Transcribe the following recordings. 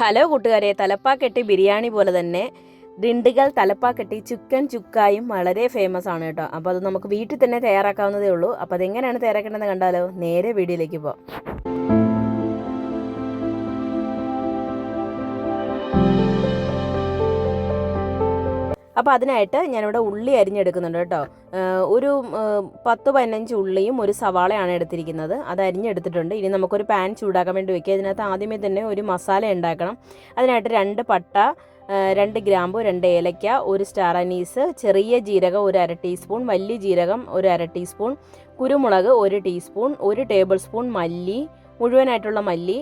Hello കൂട്ടുകാരെ തലപ്പാക്കെട്ടി ബിരിയാണി പോലെ തന്നെ ദിണ്ടുകൾ തലപ്പാക്കെട്ടി ചിക്കൻ ചുക്കായും വളരെ ഫേമസ് ആണ് കേട്ടോ. അപ്പോൾ അത് നമുക്ക് വീട്ടിൽ തന്നെ തയ്യാറാക്കാവുന്നതേ ഉള്ളൂ. അപ്പോൾ അതെങ്ങനെയാണ് തയ്യാറാക്കേണ്ടതെന്ന് കണ്ടാലോ നേരെ വീഡിയോയിലേക്ക് പോകാം അപ്പോൾ അതിനായിട്ട് ഞാനിവിടെ ഉള്ളി അരിഞ്ഞെടുക്കുന്നുണ്ട് കേട്ടോ. ഒരു പത്ത് പതിനഞ്ച് ഉള്ളിയും ഒരു സവാളയാണ് എടുത്തിരിക്കുന്നത്. അത് അരിഞ്ഞെടുത്തിട്ടുണ്ട്. ഇനി നമുക്കൊരു പാൻ ചൂടാക്കാൻ വേണ്ടി വെക്കുക. ഇതിനകത്ത് ആദ്യമേ തന്നെ ഒരു മസാല ഉണ്ടാക്കണം. അതിനായിട്ട് രണ്ട് പട്ട രണ്ട് ഗ്രാമ്പു രണ്ട് ഏലക്ക ഒരു സ്റ്റാർ അനീസ് ചെറിയ ജീരകം ഒരു അര ടീസ്പൂൺ വലിയ ജീരകം ഒരു അര ടീസ്പൂൺ കുരുമുളക് ഒരു ടീസ്പൂൺ ഒരു ടേബിൾ സ്പൂൺ മല്ലി മുഴുവനായിട്ടുള്ള മല്ലി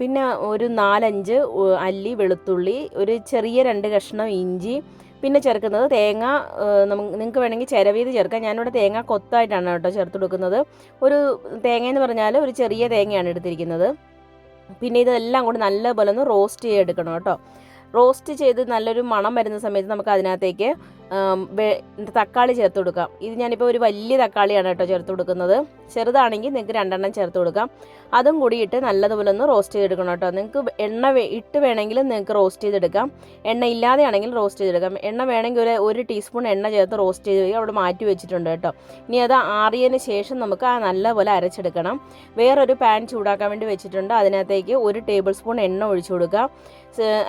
പിന്നെ ഒരു നാലഞ്ച് അല്ലി വെളുത്തുള്ളി ഒരു ചെറിയ രണ്ട് കഷ്ണം ഇഞ്ചി പിന്നെ ചേർക്കുന്നത് തേങ്ങ നിങ്ങൾക്ക് വേണമെങ്കിൽ ചിരവീത് ചേർക്കാം. ഞാനിവിടെ തേങ്ങ കൊത്തായിട്ടാണ് കേട്ടോ ചേർത്ത് കൊടുക്കുന്നത് ഒരു തേങ്ങ എന്ന് പറഞ്ഞാൽ ഒരു ചെറിയ തേങ്ങയാണ് എടുത്തിരിക്കുന്നത്. പിന്നെ ഇതെല്ലാം കൂടി നല്ലപോലെ ഒന്ന് റോസ്റ്റ് ചെയ്തെടുക്കണം കേട്ടോ. റോസ്റ്റ് ചെയ്ത് നല്ലൊരു മണം വരുന്ന സമയത്ത് നമുക്ക് അതിനകത്തേക്ക് തക്കാളി ചേർത്ത് കൊടുക്കാം. ഇത് ഞാനിപ്പോൾ ഒരു വലിയ തക്കാളിയാണ് കേട്ടോ ചേർത്ത് കൊടുക്കുന്നത്. ചെറുതാണെങ്കിൽ നിങ്ങൾക്ക് രണ്ടെണ്ണം ചേർത്ത് കൊടുക്കാം. അതും കൂടിയിട്ട് നല്ലതുപോലെ ഒന്ന് റോസ്റ്റ് ചെയ്തെടുക്കണം കേട്ടോ. നിങ്ങൾക്ക് എണ്ണ ഇട്ട് വേണമെങ്കിലും നിങ്ങൾക്ക് റോസ്റ്റ് ചെയ്തെടുക്കാം. എണ്ണ ഇല്ലാതെയാണെങ്കിൽ റോസ്റ്റ് ചെയ്തെടുക്കാം. എണ്ണ വേണമെങ്കിൽ ഒരു ഒരു ടീസ്പൂൺ എണ്ണ ചേർത്ത് റോസ്റ്റ് ചെയ്ത് അവിടെ മാറ്റി വെച്ചിട്ടുണ്ട് കേട്ടോ. ഇനി അത് ആറിയതിന് ശേഷം നമുക്ക് ആ നല്ലപോലെ അരച്ചെടുക്കണം. വേറൊരു പാൻ ചൂടാക്കാൻ വേണ്ടി വെച്ചിട്ടുണ്ട്. അതിനകത്തേക്ക് ഒരു ടേബിൾ സ്പൂൺ എണ്ണ ഒഴിച്ചു കൊടുക്കുക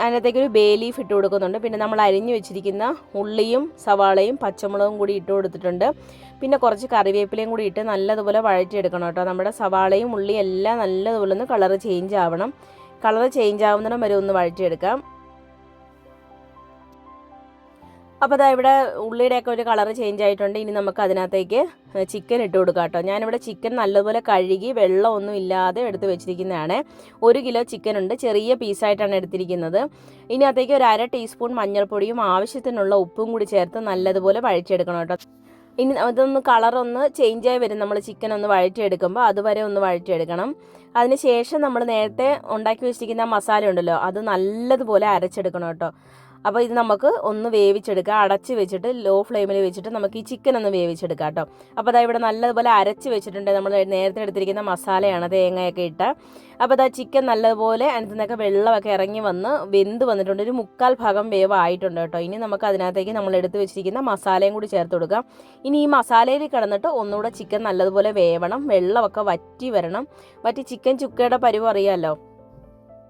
അതിനകത്തേക്ക് ഒരു ബേ ലീഫ് ഇട്ട് കൊടുക്കുന്നുണ്ട്. പിന്നെ നമ്മൾ അരിഞ്ഞു വെച്ചിരിക്കുന്ന ഉള്ളിയും സവാളയും പച്ചമുളകും കൂടി ഇട്ട് കൊടുത്തിട്ടുണ്ട്. പിന്നെ കുറച്ച് കറിവേപ്പിലയും കൂടി ഇട്ട് നല്ലതുപോലെ വഴറ്റിയെടുക്കണം കേട്ടോ. നമ്മുടെ സവാളയും ഉള്ളിയും എല്ലാം നല്ലതുപോലെ ഒന്ന് കളറ് ചേഞ്ച് ആവണം. കളർ ചേഞ്ച് ആവുന്നിടം വരെ ഒന്ന് വഴറ്റിയെടുക്കാം. അപ്പോൾ അതാ ഇവിടെ ഉള്ളിയുടെയൊക്കെ ഒരു കളർ ചേഞ്ച് ആയിട്ടുണ്ട്. ഇനി നമുക്ക് അതിനകത്തേക്ക് ചിക്കൻ ഇട്ട് കൊടുക്കാം കേട്ടോ. ഞാനിവിടെ ചിക്കൻ നല്ലപോലെ കഴുകി വെള്ളമൊന്നും ഇല്ലാതെ എടുത്ത് വെച്ചിരിക്കുന്നതാണ്. ഒരു കിലോ ചിക്കൻ ഉണ്ട്. ചെറിയ പീസായിട്ടാണ് എടുത്തിരിക്കുന്നത്. ഇനി ഇതിനകത്തേക്ക് ഒരു അര ടീസ്പൂൺ മഞ്ഞൾപ്പൊടിയും ആവശ്യത്തിനുള്ള ഉപ്പും കൂടി ചേർത്ത് നല്ലതുപോലെ വഴറ്റിയെടുക്കണം കേട്ടോ. ഇനി അതൊന്ന് കളറൊന്ന് ചേഞ്ച് ആയി വരും. നമ്മൾ ചിക്കൻ ഒന്ന് വഴറ്റിയെടുക്കുമ്പോൾ അതുവരെ ഒന്ന് വഴറ്റിയെടുക്കണം. അതിന് ശേഷം നമ്മൾ നേരത്തെ ഉണ്ടാക്കി വെച്ചിരിക്കുന്ന മസാല ഉണ്ടല്ലോ അത് നല്ലതുപോലെ അരച്ചെടുക്കണം കേട്ടോ. അപ്പോൾ ഇത് നമുക്ക് ഒന്ന് വേവിച്ചെടുക്കുക. അടച്ച് വെച്ചിട്ട് ലോ ഫ്ലെയിമിൽ വെച്ചിട്ട് നമുക്ക് ഈ ചിക്കൻ ഒന്ന് വേവിച്ചെടുക്കാം കേട്ടോ. അപ്പോൾ അതാ ഇവിടെ നല്ലതുപോലെ അരച്ച് വെച്ചിട്ടുണ്ട്. നമ്മൾ നേരത്തെ എടുത്തിരിക്കുന്ന മസാലയാണ് തേങ്ങയൊക്കെ ഇട്ട്. അപ്പോൾ അതാ ചിക്കൻ നല്ലതുപോലെ അതിനകത്ത് നിന്നൊക്കെ വെള്ളമൊക്കെ ഇറങ്ങി വന്ന് വെന്ത് വന്നിട്ടുണ്ട്. ഒരു മുക്കാൽ ഭാഗം വേവ് ആയിട്ടുണ്ട് കേട്ടോ. ഇനി നമുക്ക് അതിനകത്തേക്ക് നമ്മൾ എടുത്ത് വെച്ചിരിക്കുന്ന മസാലയും കൂടി ചേർത്ത് കൊടുക്കാം. ഇനി ഈ മസാലയിൽ കിടന്നിട്ട് ഒന്നുകൂടെ ചിക്കൻ നല്ലതുപോലെ വേവണം. വെള്ളമൊക്കെ വറ്റി വരണം. വറ്റി ചിക്കൻ ചുക്കയുടെ പരിവ് അറിയാമല്ലോ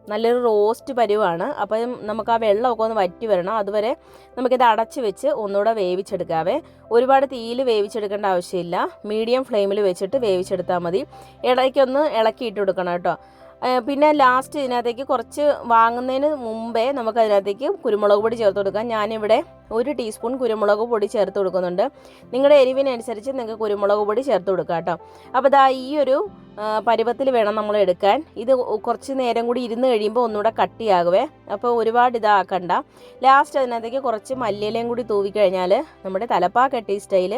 നല്ലൊരു റോസ്റ്റ് പരുവാണ്. അപ്പം നമുക്ക് ആ വെള്ളമൊക്കെ ഒന്ന് വറ്റി വരണം. അതുവരെ നമുക്കിത് അടച്ച് വെച്ച് ഒന്നുകൂടെ വേവിച്ചെടുക്കാവേ. ഒരുപാട് തീയിൽ വേവിച്ചെടുക്കേണ്ട ആവശ്യമില്ല. മീഡിയം ഫ്ലെയിമിൽ വെച്ചിട്ട് വേവിച്ചെടുത്താൽ മതി. ഇടയ്ക്കൊന്ന് ഇളക്കിയിട്ട് കൊടുക്കണം കേട്ടോ. പിന്നെ ലാസ്റ്റ് ഇതിനകത്തേക്ക് കുറച്ച് വാങ്ങുന്നതിന് മുമ്പേ നമുക്ക് അതിനകത്തേക്ക് കുരുമുളക് പൊടി ചേർത്ത് കൊടുക്കാം. ഞാനിവിടെ ഒരു ടീസ്പൂൺ കുരുമുളക് പൊടി ചേർത്ത് കൊടുക്കുന്നുണ്ട്. നിങ്ങളുടെ എരിവിനനുസരിച്ച് നിങ്ങൾക്ക് കുരുമുളക് പൊടി ചേർത്ത് കൊടുക്കാം കേട്ടോ. അപ്പോൾ ഇതാ ഈ ഒരു പരുവത്തിൽ വേണം നമ്മൾ എടുക്കാൻ. ഇത് കുറച്ച് നേരം കൂടി ഇരുന്ന് കഴിയുമ്പോൾ ഒന്നുകൂടെ കട്ടിയാകുവേ. അപ്പോൾ ഒരുപാട് ഇതാക്കണ്ട. ലാസ്റ്റ് അതിനകത്തേക്ക് കുറച്ച് മല്ലിയിലയും കൂടി തൂവിക്കഴിഞ്ഞാൽ നമ്മുടെ തലപ്പാക്കട്ടി സ്റ്റൈൽ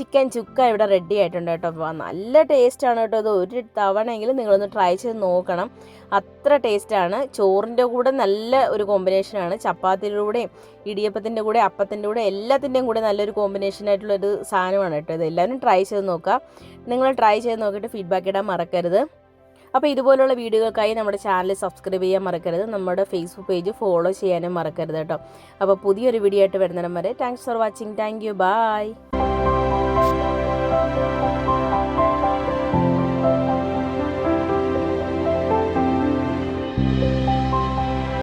ചിക്കൻ ചുക്ക ഇവിടെ റെഡി ആയിട്ടുണ്ട് കേട്ടോ. അപ്പോൾ നല്ല ടേസ്റ്റാണ് കേട്ടോ ഇത്. ഒരു തവണയെങ്കിലും നിങ്ങളൊന്ന് ട്രൈ ചെയ്ത് നോക്കണം. അത്ര ടേസ്റ്റാണ് ചോറിന്റെ കൂടെ നല്ല ഒരു കോമ്പിനേഷനാണ് ചപ്പാത്തിയുടെ കൂടെയും ഇടിയപ്പത്തിന്റെ കൂടെ അപ്പത്തിന്റെ കൂടെ എല്ലാത്തിന്റെയും കൂടെ നല്ലൊരു കോമ്പിനേഷനായിട്ടുള്ളൊരു സാധനമാണ് കേട്ടോ ഇത്. എല്ലാവരും ട്രൈ ചെയ്ത് നോക്കുക. നിങ്ങൾ ട്രൈ ചെയ്ത് നോക്കിയിട്ട് ഫീഡ്ബാക്ക് ഇടാൻ മറക്കരുത്. അപ്പോൾ ഇതുപോലുള്ള വീഡിയോകൾക്കായി നമ്മുടെ ചാനൽ സബ്സ്ക്രൈബ് ചെയ്യാൻ മറക്കരുത്. നമ്മുടെ ഫേസ്ബുക്ക് പേജ് ഫോളോ ചെയ്യാനും മറക്കരുത് കേട്ടോ. അപ്പോൾ പുതിയൊരു വീഡിയോ ആയിട്ട് വരുന്നിടം വരെ thanks for watching thank you bye